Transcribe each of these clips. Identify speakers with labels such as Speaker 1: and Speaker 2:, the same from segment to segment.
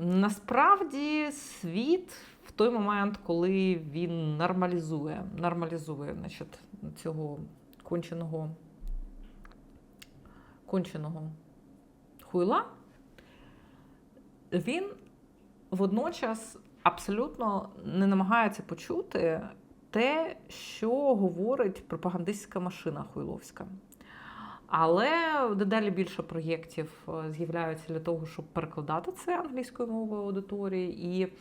Speaker 1: Насправді світ в той момент, коли він нормалізує, нормалізує значить, цього конченого, конченого хуйла, він водночас абсолютно не намагається почути те, що говорить пропагандистська машина хуйловська. Але дедалі більше проєктів е, з'являються для того, щоб перекладати це англійською мовою аудиторії, і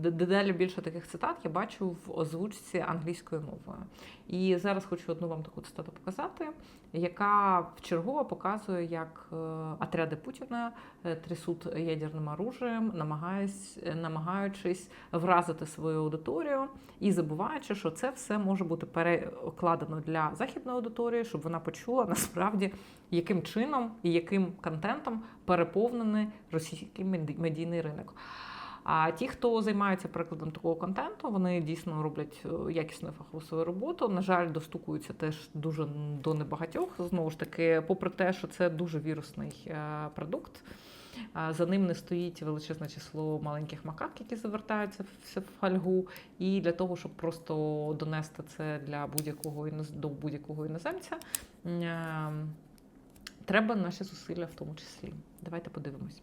Speaker 1: дедалі більше таких цитат я бачу в озвучці англійською мовою. І зараз хочу одну вам таку цитату показати, яка вчергово показує, як е, отряди Путіна е, трясуть ядерним оружием, е, намагаючись вразити свою аудиторію і забуваючи, що це все може бути перекладено для західної аудиторії, щоб вона почула насправді, яким чином і яким контентом переповнений російський меді- медійний ринок. А ті, хто займається перекладом такого контенту, вони дійсно роблять е, якісну фахову свою роботу. На жаль, достукуються теж дуже до небагатьох. Знову ж таки, попри те, що це дуже вірусний е, продукт. За ним не стоїть величезне число маленьких макак, які завертаються в фольгу. І для того, щоб просто донести це для будь-якого до будь-якого іноземця, е, треба наші зусилля в тому числі. Давайте подивимось.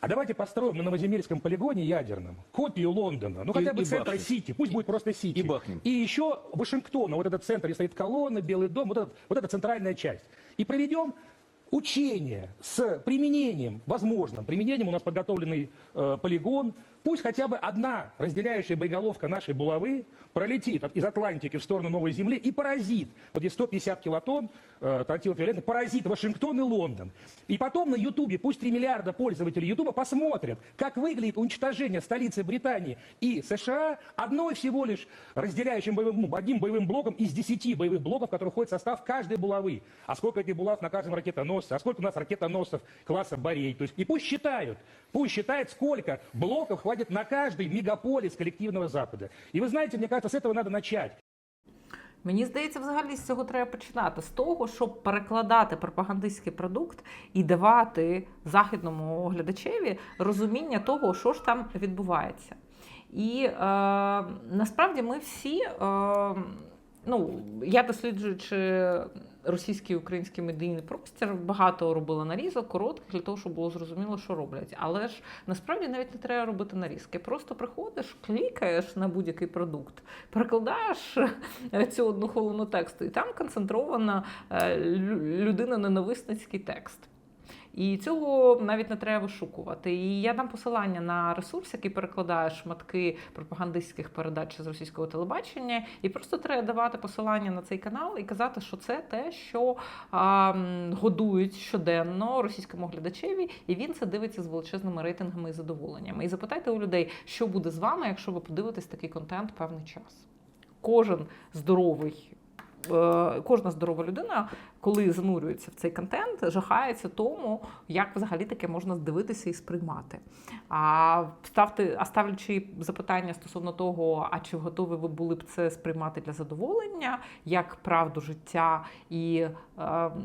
Speaker 2: А давайте построим на Новоземельском полигоне ядерном копию Лондона, ну
Speaker 3: И-
Speaker 2: хотя бы
Speaker 3: и
Speaker 2: центра
Speaker 3: бахнем.
Speaker 2: Сити, пусть будет просто Сити.
Speaker 3: И бахнем.
Speaker 2: И еще Вашингтона, вот этот центр, где стоит колонна, Белый дом, вот, этот- вот эта центральная часть. И проведем учение с применением, возможным применением, у нас подготовленный э, полигон, пусть хотя бы одна разделяющая боеголовка нашей булавы пролетит от- из Атлантики в сторону Новой Земли и поразит, вот здесь 150 килотонн э, тротиловой поразит Вашингтон и Лондон. И потом на Ютубе, пусть 3 миллиарда пользователей Ютуба посмотрят, как выглядит уничтожение столицы Британии и США одной всего лишь разделяющим боевым, ну, одним боевым блоком из 10 боевых блоков, которые входят в состав каждой булавы. А сколько этих булав на каждом ракетоносце, а сколько у нас ракетоносцев класса Борей. То есть, и пусть считают, пусть считают, сколько блоков хватит на каждый мегаполис коллективного Запада. И вы знаете, мне кажется, с этого надо начать.
Speaker 1: Мені здається, взагалі з цього треба починати з того, щоб перекладати пропагандистський продукт і давати західному глядачеві розуміння того, що ж там відбувається. І е, насправді ми всі, е, ну я досліджуючи російський і український медійний простір, багато робила нарізок, коротких для того, щоб було зрозуміло, що роблять. Але ж насправді навіть не треба робити нарізки. Просто приходиш, клікаєш на будь-який продукт, перекладаєш е, цю одну холону тексту, і там концентрована людина-ненависницький текст. І цього навіть не треба вишукувати. І я дам посилання на ресурс, який перекладає шматки пропагандистських передач з російського телебачення, і просто треба давати посилання на цей канал і казати, що це те, що а, годують щоденно російському глядачеві, і він це дивиться з величезними рейтингами і задоволеннями. І запитайте у людей, що буде з вами, якщо ви подивитесь такий контент певний час. Кожен здоровий. е, Кожна здорова людина, коли занурюється в цей контент, жахається тому, як взагалі таке можна дивитися і сприймати. А ставте, а ставлячи запитання стосовно того, а чи готові ви були б це сприймати для задоволення, як правду життя, і е,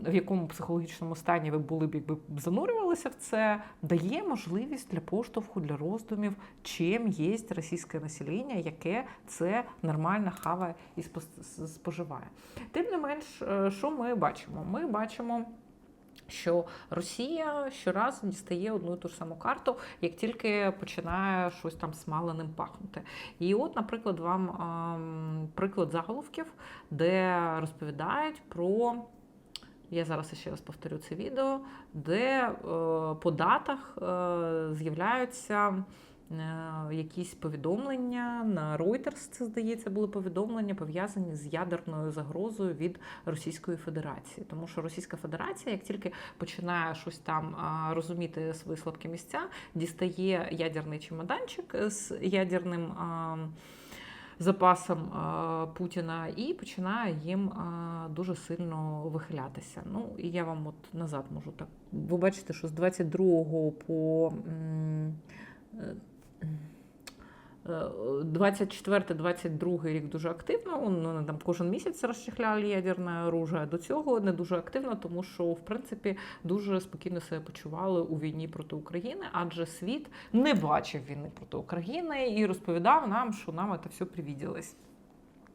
Speaker 1: в якому психологічному стані ви були б, якби занурювалися в це, дає можливість для поштовху, для роздумів, чим є російське населення, яке це нормально хаває і споживає. Тим не менш, е, що ми бачимо? Ми бачимо. Що Росія щоразу дістає одну і ту ж саму карту, як тільки починає щось там смаленим пахнути. І от, наприклад, вам ем, приклад заголовків, де розповідають про. Я зараз ще раз повторю це відео, де е, по датах е, з'являються якісь повідомлення на Reuters, це здається, були повідомлення пов'язані з ядерною загрозою від Російської Федерації. Тому що Російська Федерація, як тільки починає щось там розуміти свої слабкі місця, дістає ядерний чемоданчик з ядерним. Запасом Путіна і починає їм дуже сильно вихилятися. Ну і я вам от назад можу так. Ви бачите, що з 22 по е, Е, 24-22 рік дуже активно. Вони там кожен місяць розчехляли ядерне оружие. До цього не дуже активно, тому що в принципі дуже спокійно себе почували у війні проти України, адже світ не бачив війни проти України і розповідав нам, що нам це все привіділось.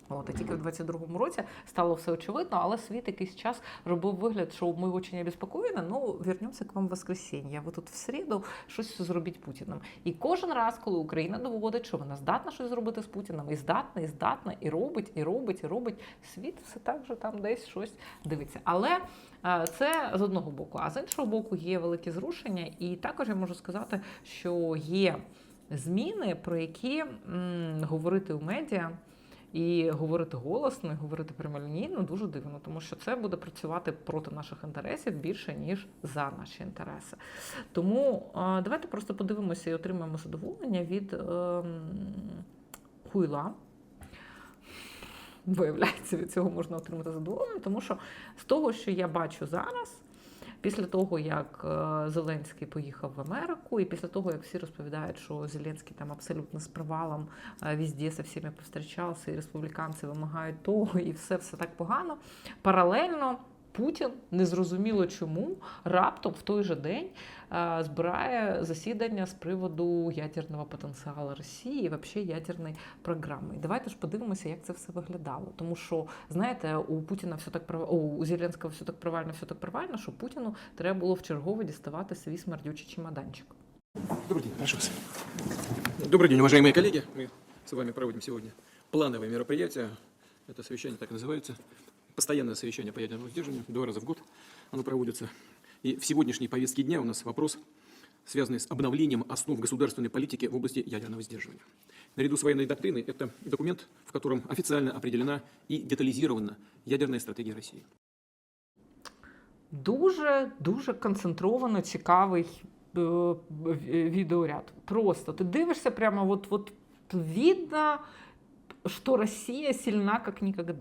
Speaker 1: От, а тільки в 22-му році стало все очевидно, але світ якийсь час робив вигляд, що ми дуже обеспокоєні, ну вернемося к вам в воскресенье. Ви тут в середу щось зробіть Путіним. І кожен раз, коли Україна доводить, що вона здатна щось зробити з Путіним, і здатна, і здатна, і робить, і робить, і робить, світ все так же там десь щось дивиться. Але е, це з одного боку, а з іншого боку, є великі зрушення, і також я можу сказати, що є зміни, про які м, говорити у медіа. І говорити голосно, і говорити прямолінійно дуже дивно, тому що це буде працювати проти наших інтересів більше, ніж за наші інтереси. Тому давайте просто подивимося і отримаємо задоволення від е, хуйла. Виявляється, від цього можна отримати задоволення, тому що з того, що я бачу зараз, після того, як е, Зеленський поїхав в Америку, і після того, як всі розповідають, що Зеленський там абсолютно з провалом е, везде со всіми повстрічався, і республіканці вимагають того, і все все так погано. Паралельно Путін незрозуміло чому раптом в той же день е, збирає засідання з приводу ядерного потенціалу Росії і взагалі ядерної програми. І давайте ж подивимося, як це все виглядало. Тому що знаєте, у Путіна все так прав... О, у Зеленського все так провально, все так провально, що Путіну треба було вчергове діставати свій смердючий чемоданчик.
Speaker 3: Добрый день, прошу вас. Добрый день, уважаемые коллеги. Мы с вами проводим сегодня плановые мероприятия. Это совещание так называется. Постоянное совещание по ядерному сдерживанию. Два раза в год оно проводится. И в сегодняшней повестке дня у нас вопрос, связанный с обновлением основ государственной политики в области ядерного сдерживания. Наряду с военной доктриной это документ, в котором официально определена и детализирована ядерная стратегия России.
Speaker 1: Дуже дуже концентровано цікавий е, в- відеоряд. Просто ти дивишся прямо, от, от видно, що Росія сильна як ніколи.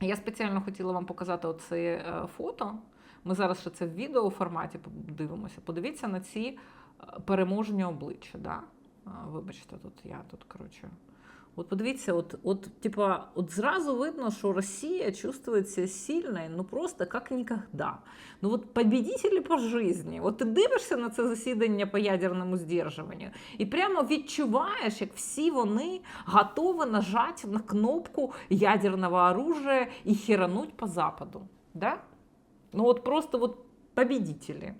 Speaker 1: Я спеціально хотіла вам показати оце е, фото. Ми зараз ще це в відео форматі подивимося. Подивіться на ці е, переможні обличчя. Да? Вибачте, тут я тут коротше. От подивіться, от, от, типа, от зразу видно, що Росія чувствується сильною, ну просто як ніколи. Ну от победителі по житті. От ти дивишся на це засідання по ядерному здержуванню, і прямо відчуваєш, як всі вони готові нажати на кнопку ядерного оружия і херануть по западу. Да? Ну от просто от победителі.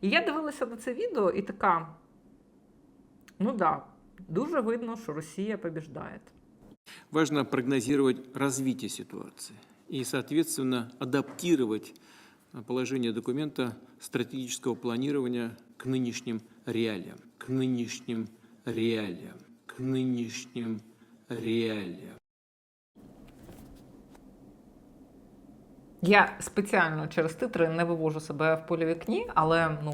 Speaker 1: І я дивилася на це відео і така. Ну да, дуже видно, що Росія побіждає.
Speaker 3: Важно прогнозировать развитие ситуации и, соответственно, адаптировать а, положение документа стратегического планирования к нынешним реалиям, к нынешним реалиям, к нынешним реалиям.
Speaker 1: Я спеціально через титри не вивожу себе в полі вікні, але ну,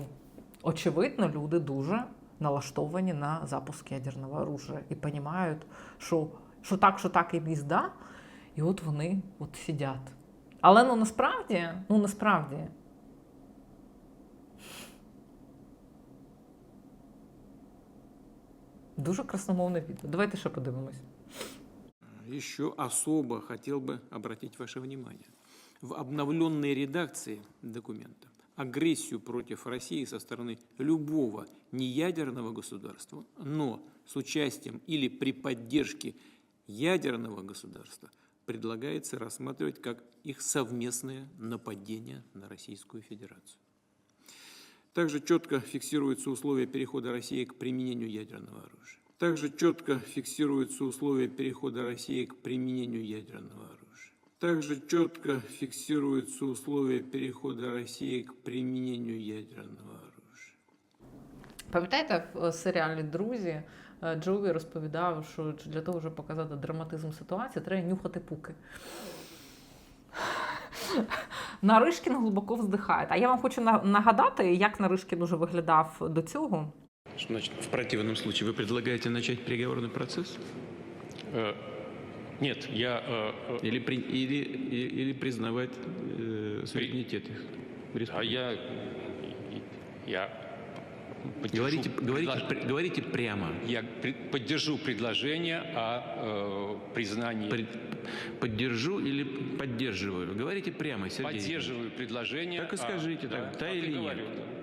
Speaker 1: очевидно, люди дуже налаштовані на запуск ядерного оружия і розуміють, що, що так, що так і їзда, і от вони от сидять. Але ну насправді, ну насправді. Дуже красномовне відео. Давайте ще подивимось.
Speaker 3: Еще особо хотел бы обратить ваше внимание. В обновленной редакции документа агрессию против России со стороны любого неядерного государства, но с участием или при поддержке ядерного государства предлагается рассматривать как их совместное нападение на Российскую Федерацию. Также четко фиксируются условия перехода России к применению ядерного оружия. Также четко фиксируются условия перехода России к применению ядерного оружия. Также четко фиксируются условия перехода России к применению ядерного оружия.
Speaker 1: Пам'ятаєте, в серіалі Друзі е, Джові розповідав, що для того, щоб показати драматизм ситуації, треба нюхати пуки. Наришкін глибоко вздихає. А я вам хочу нагадати, як Наришкін уже виглядав до цього.
Speaker 3: Что значит, в противном случае вы предлагаете начать переговорный процесс?
Speaker 4: Нет, я... э, э,
Speaker 3: Или, при- или, или, признавать э, суверенитет их?
Speaker 4: А я... Я
Speaker 5: Говорите, говорите,
Speaker 4: предлож-
Speaker 5: пр- говорите прямо.
Speaker 4: Я пред- поддержу предложение о э, признании.
Speaker 5: Пред- Поддержу или поддерживаю? Говорите прямо, Сергей.
Speaker 4: Поддерживаю предложение.
Speaker 5: Так и скажите, так, да
Speaker 4: и
Speaker 5: или нет?
Speaker 4: говорю, да, да.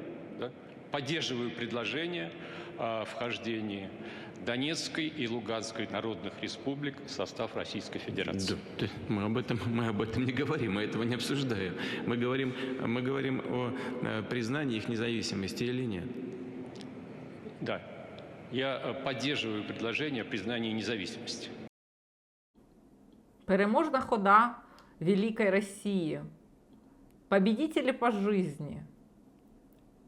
Speaker 4: Поддерживаю предложение о вхождении Донецкой и Луганской народных республик в состав Российской Федерации.
Speaker 5: Да, мы об этом мы об этом не говорим, мы этого не обсуждаем. Мы говорим мы говорим о э, признании их независимости или нет.
Speaker 4: Да. Я э, поддерживаю предложение о признании независимости.
Speaker 1: Переможна хода Великой России. Победители по жизни.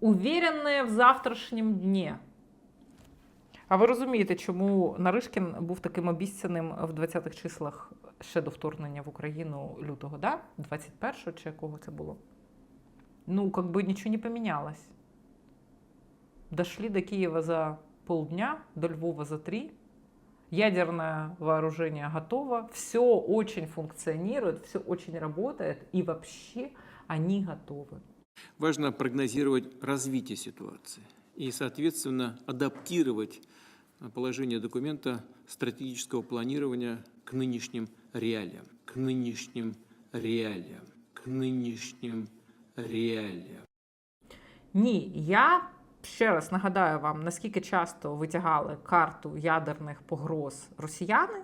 Speaker 1: Уверенные в завтрашнім дні. А ви розумієте, чому Наришкін був таким обіцяним в 20-х числах ще до вторгнення в Україну лютого, да? 21-го чи якого це було? Ну, как бы ничего не поменялось. Дошли до Киева за полдня, до Львова за три. Ядерное вооружение готово, все очень функционирует, все очень работает, и вообще они готовы.
Speaker 3: Важно прогнозировать развитие ситуации и, соответственно, адаптировать а, положение документа стратегического планирования к нынешним реалиям, к нынешним реалиям, к нынешним реалиям.
Speaker 1: Ні, я ще раз нагадаю вам, наскільки часто витягали карту ядерних погроз росіяни,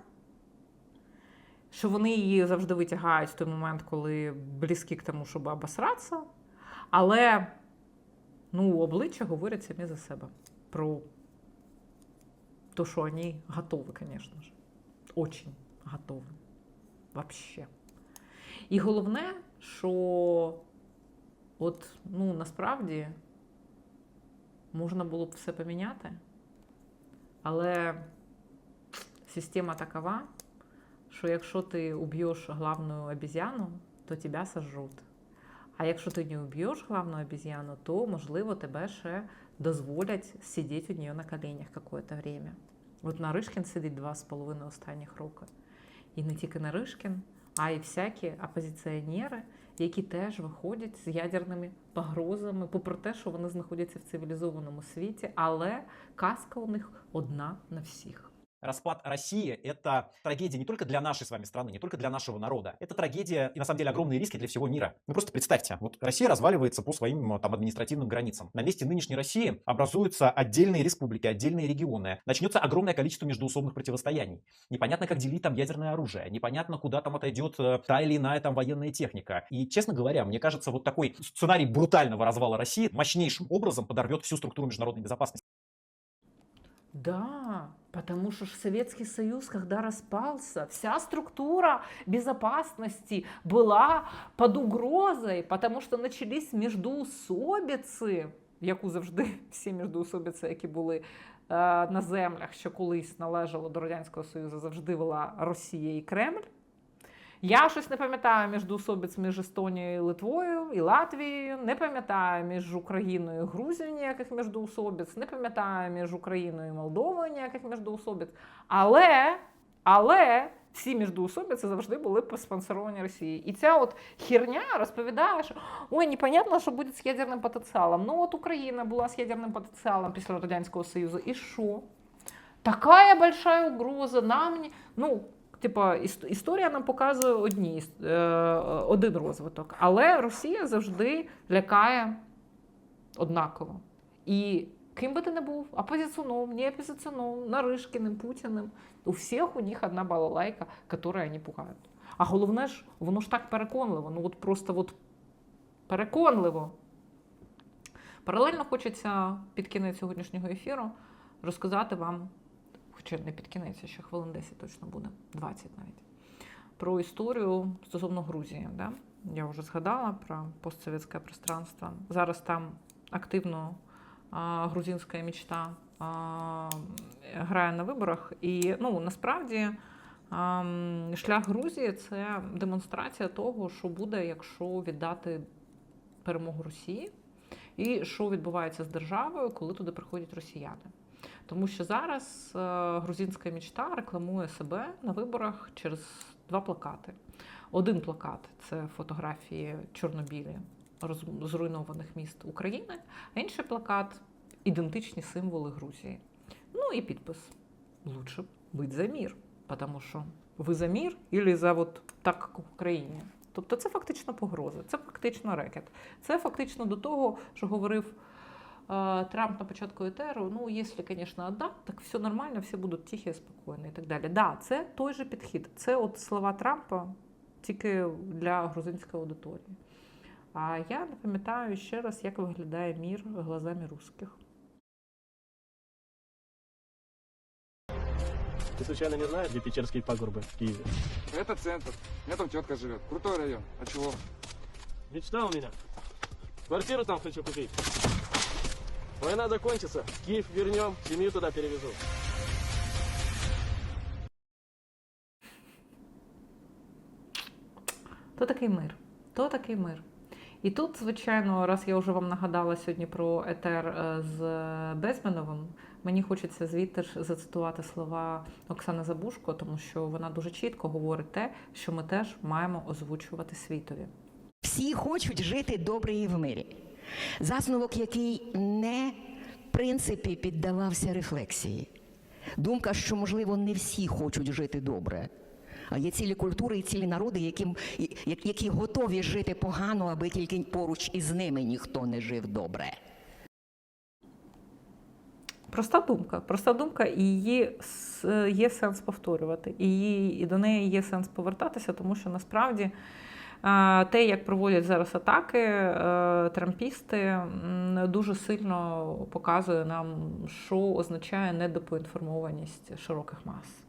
Speaker 1: що вони її завжди витягають в той момент, коли близькі к тому, щоб обосратися. Але ну, обличчя говорять самі за себе про те, що вони готові, звісно ж. Очень готові. Вообще. І головне, що от ну насправді можна було б все поміняти, але система такова, що якщо ти уб'єш главну обезьяну, то тебе сожрут. А якщо ти не уб'єш главну обезьяну, то можливо тебе ще дозволять сидіти у нее на коленях какое-то время. От Наришкін сидить два з половиною останніх роки. І не тільки Наришкін, а й всякі опозиціонери, які теж виходять з ядерними погрозами, попри те, що вони знаходяться в цивілізованому світі, але казка у них одна на всіх.
Speaker 6: Распад России – это трагедия не только для нашей с вами страны, не только для нашего народа. Это трагедия и, на самом деле, огромные риски для всего мира. Ну, просто представьте, вот Россия разваливается по своим э, там, административным границам. На месте нынешней России образуются отдельные республики, отдельные регионы. Начнется огромное количество междуусобных противостояний. Непонятно, как делить там ядерное оружие. Непонятно, куда там отойдет э, та или иная там военная техника. И, честно говоря, мне кажется, вот такой сценарий брутального развала России мощнейшим образом подорвет всю структуру международной безопасности.
Speaker 1: Да, потому что Советский Союз, когда распался, вся структура безопасности была под угрозой, потому що начались міждоусобиці, яку завжди всі міждоусобиці, які були е, на землях, що колись належало до Радянського Союзу, завжди вела Росія і Кремль. Я щось не пам'ятаю міждоусобиць між Естонією і Литвою і Латвією, не пам'ятаю між Україною і Грузією ніяких міждоусобиць, не пам'ятаю між Україною і Молдовою ніяких міждоусобиць. Але, але всі міждоусобиці завжди були поспонсоровані Росією. І ця от херня розповідає, що ой, непонятно, що буде з ядерним потенціалом. Ну от Україна була з ядерним потенціалом після Радянського Союзу. І що? Такая большая угроза нам. Ну, Типа, історія нам показує одні, е, один розвиток, але Росія завжди лякає однаково. І ким би ти не був, опозиціоном, не опозиціоном, Наришкіним, Путіним, у всіх у них одна балалайка, яку вони пугають. А головне ж, воно ж так переконливо, ну от просто от переконливо. Паралельно хочеться під кінець сьогоднішнього ефіру розказати вам хоча не під кінець, ще хвилин 10 точно буде, 20 навіть. Про історію стосовно Грузії. Да? Я вже згадала про постсовєтське пространство. Зараз там активно а, грузинська мічта а, грає на виборах. І ну, насправді а, шлях Грузії це демонстрація того, що буде, якщо віддати перемогу Росії, і що відбувається з державою, коли туди приходять росіяни. Тому що зараз е, грузинська мічта рекламує себе на виборах через два плакати. Один плакат це фотографії чорнобілі зруйнованих міст України, а інший плакат ідентичні символи Грузії. Ну і підпис. Лучше бути за мір, тому що ви за мір і за от так як в Україні. Тобто це фактично погроза, це фактично рекет. Це фактично до того, що говорив Трамп на початку етеру. Ну, якщо, звісно, отдам, так все нормально, всі будуть тихі, спокійні і так далі. Да, це той же підхід. Це от слова Трампа тільки для грузинської аудиторії. А я не пам'ятаю ще раз, як виглядає мір глазами русських.
Speaker 7: Ты случайно не знаешь, где Печерские пагорбы в Киеве?
Speaker 8: Это центр. У меня там тетка живет. Крутой район. А чего?
Speaker 7: Мечта у меня. Квартиру там хочу купить. Война закончится, Киев вернем, семью туда перевезу.
Speaker 1: То такий мир. То такий мир. І тут, звичайно, раз я вже вам нагадала сьогодні про етер е, з Безменовим, мені хочеться звідти ж зацитувати слова Оксани Забушко, тому що вона дуже чітко говорить те, що ми теж маємо озвучувати світові.
Speaker 9: Всі хочуть жити добре і в мирі. Засновок, який не в принципі піддавався рефлексії. Думка, що, можливо, не всі хочуть жити добре. А є цілі культури і цілі народи, яким, я- які готові жити погано, аби тільки поруч із ними ніхто не жив добре.
Speaker 1: Проста думка, проста думка, і її є сенс повторювати, і, її, і до неї є сенс повертатися, тому що насправді те, як проводять зараз атаки, е, трампісти дуже сильно показує нам, що означає недопоінформованість широких мас.